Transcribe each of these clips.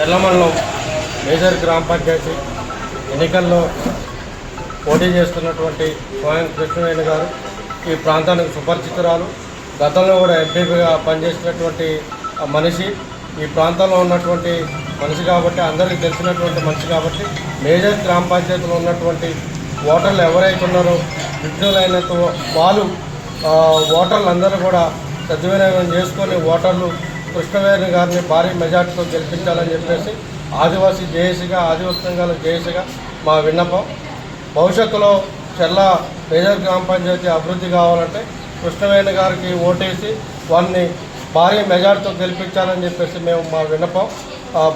తెల్లమండలం major గ్రామ పంచాయతీ ఎన్నికల్లో పోటీ చేస్తున్నటువంటి స్వయం కృష్ణవేణి గారు ఈ ప్రాంతానికి సుపరిచితురాలు. గతంలో కూడా ఎంపీగా పనిచేసినటువంటి మనిషి. ఈ ప్రాంతంలో ఉన్నటువంటి మనిషి కాబట్టి అందరికీ తెలిసినటువంటి మనిషి కాబట్టి మేజర్ గ్రామ పంచాయతీలో ఉన్నటువంటి ఓటర్లు ఎవరైతే ఉన్నారో విఘ్నులైనంత వాళ్ళు ఓటర్లు అందరూ కూడా సద్వినియోగం చేసుకొని ఓటర్లు కృష్ణవేణి గారిని భారీ మెజార్టీతో గెలిపించాలని చెప్పేసి ఆదివాసీ జేఏసీగా ఆదివాసీ సంఘాల జేఏసీగా మా విన్నపం. భవిష్యత్తులో చెల్ల మేజర్ గ్రామ పంచాయతీ అభివృద్ధి కావాలంటే కృష్ణవేణి గారికి ఓటేసి వారిని భారీ మెజార్టీతో గెలిపించాలని చెప్పేసి మేము మా విన్నపం.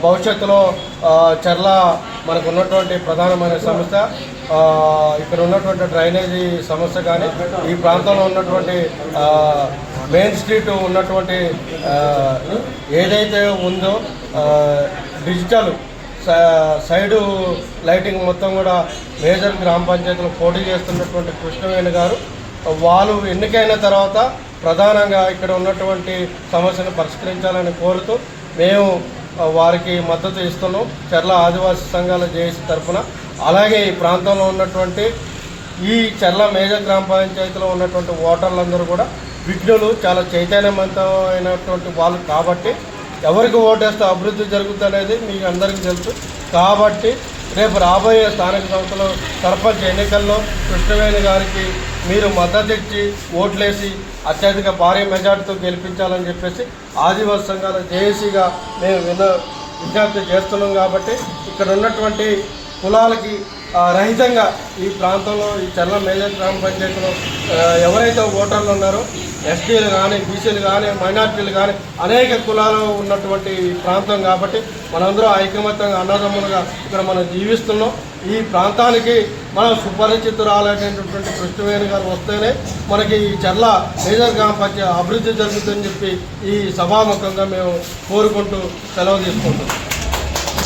భవిష్యత్తులో చెర్ల మనకు ఉన్నటువంటి ప్రధానమైన సమస్య ఇక్కడ ఉన్నటువంటి డ్రైనేజీ సమస్య కానీ ఈ ప్రాంతంలో ఉన్నటువంటి మెయిన్ స్ట్రీట్ ఉన్నటువంటి ఏదైతే ఉందో డిజిటల్ స- సైడు లైటింగ్ మొత్తం కూడా మేజర్ గ్రామ పంచాయతీలో పోటీ చేస్తున్నటువంటి కృష్ణవేణి గారు వాళ్ళు ఎన్నికైన తర్వాత ప్రధానంగా ఇక్కడ ఉన్నటువంటి సమస్యను పరిష్కరించాలని కోరుతూ మేము వారికి మద్దతు ఇస్తున్నాం. చర్ల ఆదివాసీ సంఘాల జేఏసీ తరఫున. అలాగే ఈ ప్రాంతంలో ఉన్నటువంటి ఈ చర్ల మేజర్ గ్రామ పంచాయతీలో ఉన్నటువంటి ఓటర్లందరూ కూడా విఘ్నులు చాలా చైతన్యవంతమైనటువంటి వాళ్ళు కాబట్టి ఎవరికి ఓటేస్తే అభివృద్ధి జరుగుతుంది అనేది మీకు అందరికీ తెలుసు. కాబట్టి రేపు రాబోయే స్థానిక సంస్థలు సర్పంచ్ ఎన్నికల్లో కృష్ణవేణి గారికి మీరు మద్దతు ఇచ్చి ఓట్లేసి అత్యధిక భారీ మెజార్టీతో గెలిపించాలని చెప్పేసి ఆదివాసీ సంఘాల జేఏసీగా మేము విన్న విజ్ఞప్తి చేస్తున్నాం కాబట్టి ఇక్కడ ఉన్నటువంటి కులాలకి రహితంగా ఈ ప్రాంతంలో ఈ చర్ల మేజర్ గ్రామ పంచాయతీలో ఎవరైతే ఓటర్లు ఉన్నారో ఎస్టీలు కానీ బీసీలు కానీ మైనార్టీలు కానీ అనేక కులాలు ఉన్నటువంటి ఈ ప్రాంతం కాబట్టి మనందరం ఐకమత్యంగా అన్నదమ్ములుగా ఇక్కడ మనం జీవిస్తున్నాం. ఈ ప్రాంతానికి మనం సుపరిచితురాలైనటువంటి కృష్ణవేణి గారు వస్తేనే మనకి ఈ చర్ల మేజర్ గ్రామ పంచాయతీ అభివృద్ధి జరుగుతుందని చెప్పి ఈ సభాముఖంగా మేము కోరుకుంటూ సెలవు తీసుకుంటున్నాం.